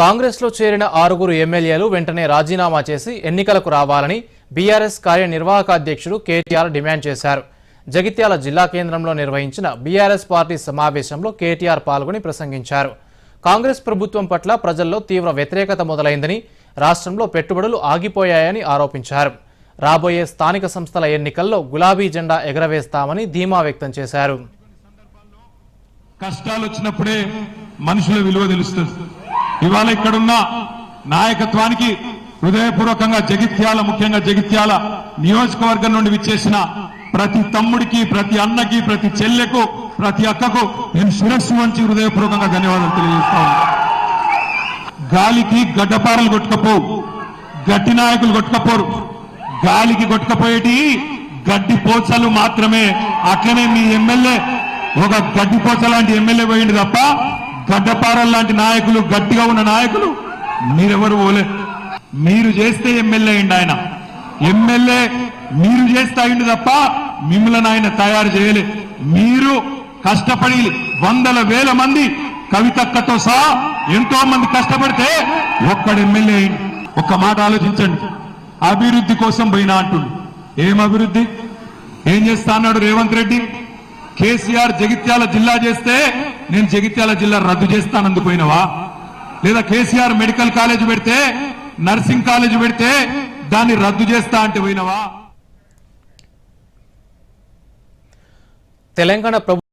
కాంగ్రెస్లో చేరిన ఆరుగురు ఎమ్మెల్యేలు వెంటనే రాజీనామా చేసి ఎన్నికలకు రావాలని బీఆర్ఎస్ కార్యనిర్వాహక అధ్యక్షుడు కేటీఆర్ డిమాండ్ చేశారు. జగిత్యాల జిల్లా కేంద్రంలో నిర్వహించిన బీఆర్ఎస్ పార్టీ సమావేశంలో కేటీఆర్ పాల్గొని ప్రసంగించారు. కాంగ్రెస్ ప్రభుత్వం పట్ల ప్రజల్లో తీవ్ర వ్యతిరేకత మొదలైందని రాష్ట్రంలో పెట్టుబడులు ఆగిపోయాయని ఆరోపించారు. రాబోయే స్థానిక సంస్థల ఎన్నికల్లో గులాబీ జెండా ఎగరవేస్తామని ధీమా వ్యక్తం చేశారు. కష్టాలు వచ్చినప్పుడే మనుషుల విలువ తెలుస్తుంది. ఇవాళ ఇక్కడున్న నాయకత్వానికి హృదయపూర్వకంగా జగిత్యాల ముఖ్యంగా జగిత్యాల నియోజకవర్గం నుండి విచ్చేసిన ప్రతి తమ్ముడికి ప్రతి అన్నకి ప్రతి చెల్లెకు ప్రతి అక్కకు నేను శిరస్సు వంచి హృదయపూర్వకంగా ధన్యవాదాలు తెలియజేస్తాను గాలికి గడ్డపారలు కొట్టుకపోవు గట్టి నాయకులు కొట్టుకపోరు. గాలికి కొట్టుకపోయేటి గడ్డి పోచలు మాత్రమే. అట్లనే మీ ఎమ్మెల్యే ఒక గడ్డి పోచ లాంటి ఎమ్మెల్యే పోయింది తప్ప గడ్డపారల్ లాంటి నాయకులు గట్టిగా ఉన్న నాయకులు మీరెవరు పోలే మీరు చేస్తే ఎమ్మెల్యే అయింది ఆయన. ఎమ్మెల్యే మీరు చేస్తే అయింది తప్ప మిమ్మల్ని ఆయన తయారు చేయలే. మీరు కష్టపడి వందల వేల మంది కవితక్కతో సహా ఎంతో మంది కష్టపడితే ఒక్కడు ఎమ్మెల్యే అయింది ఒక్క మాట ఆలోచించండి. అభివృద్ధి కోసం పోయినా అంటుండు. ఏం అభివృద్ధి? ఏం చేస్తా అన్నాడు రేవంత్ రెడ్డి? కేసీఆర్ జగిత్యాల జిల్లా చేస్తే నేను జగిత్యాల జిల్లా రద్దు చేస్తానందుకు పోయినవా? లేదా కేసీఆర్ మెడికల్ కాలేజ్ పెడితే నర్సింగ్ కాలేజ్ పెడితే దాన్ని రద్దు చేస్తా అంటే పోయినవా? తెలంగాణ ప్రభుత్వం